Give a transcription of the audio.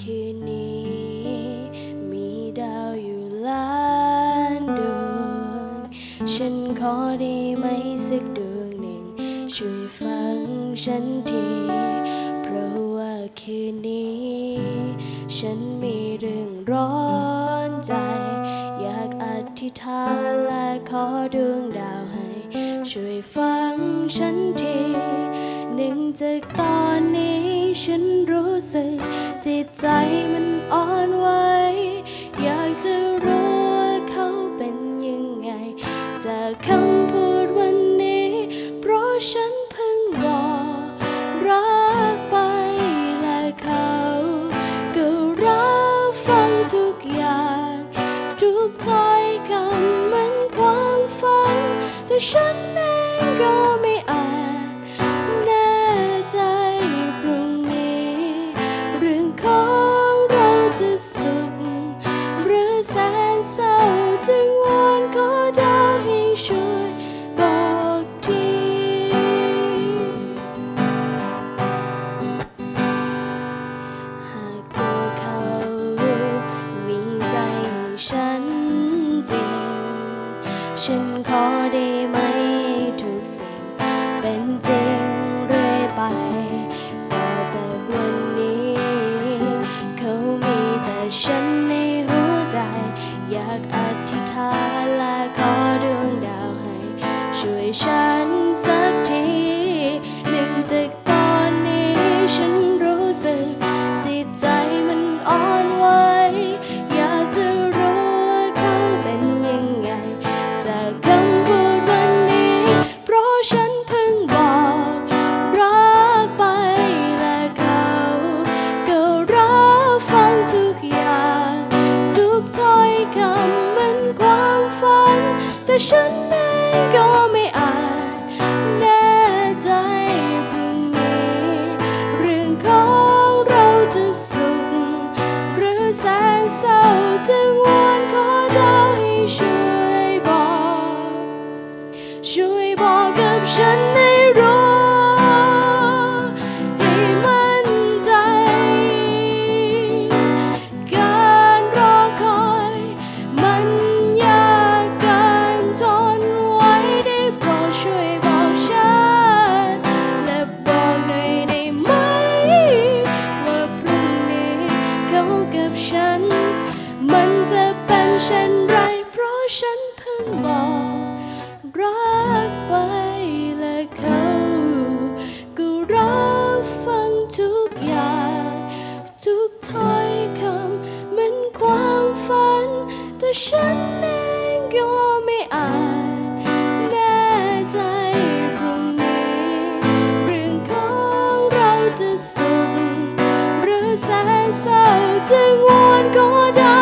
คืนนี้ มีดาวอยู่ล้านดวง ฉันขอได้ไหมสักดวงหนึ่ง ช่วยฟังฉันที เพราะว่าคืนนี้ ฉันมีเรื่องร้อนใจ อยากอธิษฐานและขอดวงดาวให้ ช่วยฟังฉันที หนึ่งจากตอนนี้ ฉันรู้สึกจิตใจมันอ่อนไหวอยากจะรู้ว่าเขาเป็นยังไง จากคำพูดวันนี้ เพราะฉันเพิ่งบอกรักไปและเขา ก็รับฟังทุกอย่าง ทุกถ้อยคำเหมันความฝัน แต่ฉันเองก็ ฉันขอได้ไหมทุกสิ่งเป็นจริงเรื่อยไป ต่อจากวันนี้ เขามีแต่ฉันในหัวใจ อยากอธิษฐานและขอดวงดาวให้ ช่วยฉันสักทีหนึ่งจากตอนนี้ฉันรู้สึก แต่ฉันเองก็ไม่อาจแน่ใจพรุ่งนี้ เรื่องของเราจะสุข หรือแสนเศร้าจึงวอนขอดาวให้ช่วยบอก ช่วยบอกกับฉันนะ อย่างทุกถ้อยคำเหมือนความฝัน แต่ฉันเองก็ไม่อาจแน่ใจพรุ่งนี้ เรื่องของเราจะสุขหรือแสนเศร้าจึงวอนขอดา